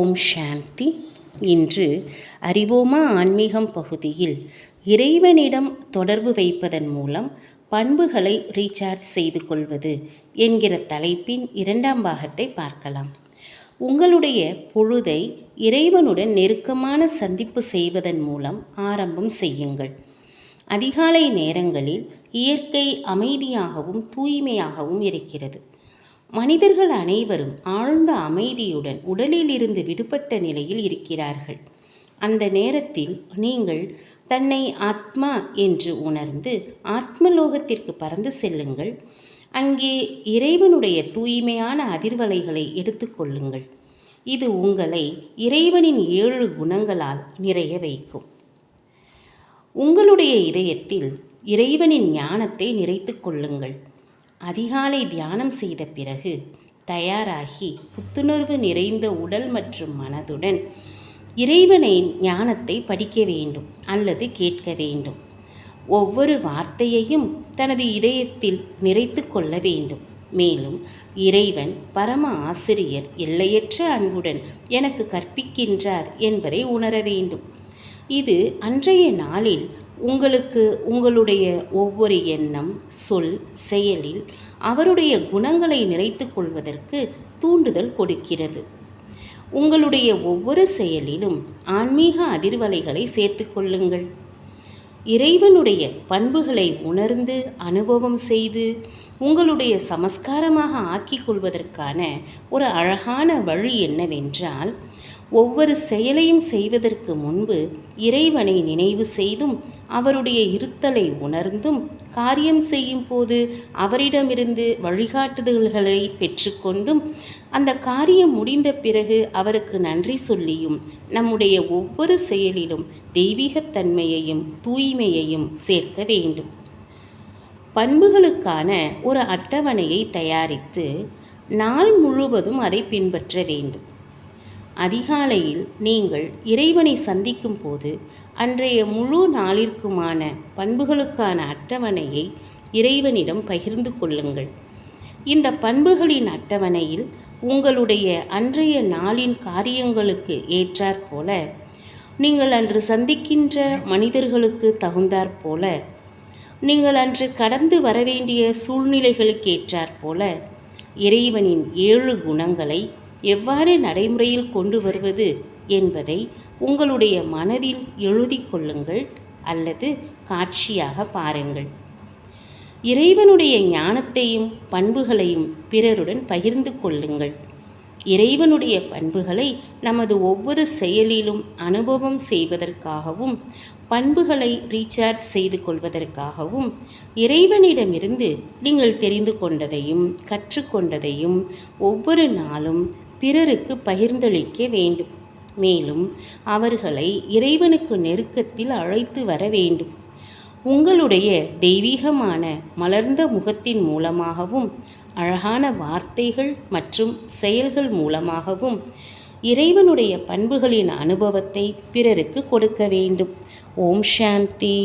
ஓம் சாந்தி. இன்று அறிவோமா ஆன்மீகம் பகுதியில் இறைவனிடம் தொடர்பு வைப்பதன் மூலம் பண்புகளை ரீசார்ஜ் செய்து கொள்வது என்கிற தலைப்பின் இரண்டாம் பாகத்தை பார்க்கலாம். உங்களுடைய பொழுதை இறைவனுடன் நெருக்கமான சந்திப்பு செய்வதன் மூலம் ஆரம்பம் செய்யுங்கள். அதிகாலை நேரங்களில் இயற்கை அமைதியாகவும் தூய்மையாகவும் இருக்கிறது. மனிதர்கள் அனைவரும் ஆழ்ந்த அமைதியுடன் உடலிலிருந்து விடுபட்ட நிலையில் இருக்கிறார்கள். அந்த நேரத்தில் நீங்கள் தன்னை ஆத்மா என்று உணர்ந்து ஆத்மலோகத்திற்கு பறந்து செல்லுங்கள். அங்கே இறைவனுடைய தூய்மையான அதிர்வலைகளை எடுத்துக்கொள்ளுங்கள் இது உங்களை இறைவனின் ஏழு குணங்களால் நிறைய வைக்கும். உங்களுடைய இதயத்தில் இறைவனின் ஞானத்தை நிறைத்து கொள்ளுங்கள். அதிகாலை தியானம் செய்த பிறகு தயாராகி புத்துணர்வு நிறைந்த உடல் மற்றும் மனதுடன் இறைவனை ஞானத்தை படிக்க வேண்டும் அல்லது கேட்க வேண்டும். ஒவ்வொரு வார்த்தையையும் தனது இதயத்தில் நிறைத்து கொள்ள வேண்டும். மேலும் இறைவன் பரம ஆசிரியர் எல்லையற்ற அன்புடன் எனக்கு கற்பிக்கின்றார் என்பதை உணர வேண்டும். இது அன்றைய நாளில் உங்களுக்கு உங்களுடைய ஒவ்வொரு எண்ணம் சொல் செயலில் அவருடைய குணங்களை நிறைத்து கொள்வதற்கு தூண்டுதல் கொடுக்கிறது. உங்களுடைய ஒவ்வொரு செயலிலும் ஆன்மீக அதிர்வலைகளை சேர்த்து கொள்ளுங்கள். இறைவனுடைய பண்புகளை உணர்ந்து அனுபவம் செய்து உங்களுடைய சமஸ்காரமாக ஆக்கிக் கொள்வதற்கான ஒரு அழகான வழி என்னவென்றால் ஒவ்வொரு செயலையும் செய்வதற்கு முன்பு இறைவனை நினைவு செய்தும் அவருடைய இருத்தலை உணர்ந்தும் காரியம் செய்யும் போது அவரிடமிருந்து வழிகாட்டுதல்களை பெற்றுக்கொண்டும் அந்த காரியம் முடிந்த பிறகு அவருக்கு நன்றி சொல்லியும் நம்முடைய ஒவ்வொரு செயலிலும் தெய்வீகத்தன்மையையும் தூய்மையையும் சேர்க்க வேண்டும். பண்புகளுக்கான ஒரு அட்டவணையை தயாரித்து நாள் முழுவதும் அதை பின்பற்ற வேண்டும். அதிகாலையில் நீங்கள் இறைவனை சந்திக்கும் போது அன்றைய முழு நாளிற்குமான பண்புகளுக்கான அட்டவணையை இறைவனிடம் பகிர்ந்து கொள்ளுங்கள். இந்த பண்புகளின் அட்டவணையில் உங்களுடைய அன்றைய நாளின் காரியங்களுக்கு ஏற்றாற்போல நீங்கள் அன்று சந்திக்கின்ற மனிதர்களுக்கு தகுந்தாற்போல நீங்கள் அன்று கடந்து வரவேண்டிய சூழ்நிலைகளுக்கு ஏற்றாற்போல இறைவனின் ஏழு குணங்களை எவ்வாறு நடைமுறையில் கொண்டு வருவது என்பதை உங்களுடைய மனதில் எழுதி கொள்ளுங்கள் அல்லது காட்சியாக பாருங்கள். இறைவனுடைய ஞானத்தையும் பண்புகளையும் பிறருடன் பகிர்ந்து கொள்ளுங்கள். இறைவனுடைய பண்புகளை நமது ஒவ்வொரு செயலிலும் அனுபவம் செய்வதற்காகவும் பண்புகளை ரீசார்ஜ் செய்து கொள்வதற்காகவும் இறைவனிடமிருந்து நீங்கள் தெரிந்து கொண்டதையும் கற்றுக்கொண்டதையும் ஒவ்வொரு நாளும் பிறருக்கு பகிர்ந்தளிக்க வேண்டும். மேலும் அவர்களை இறைவனுக்கு நெருக்கத்தில் அழைத்து வர வேண்டும். உங்களுடைய தெய்வீகமான மலர்ந்த முகத்தின் மூலமாகவும் அழகான வார்த்தைகள் மற்றும் செயல்கள் மூலமாகவும் இறைவனுடைய பண்புகளின் அனுபவத்தை பிறருக்கு கொடுக்க வேண்டும். ஓம் சாந்தி.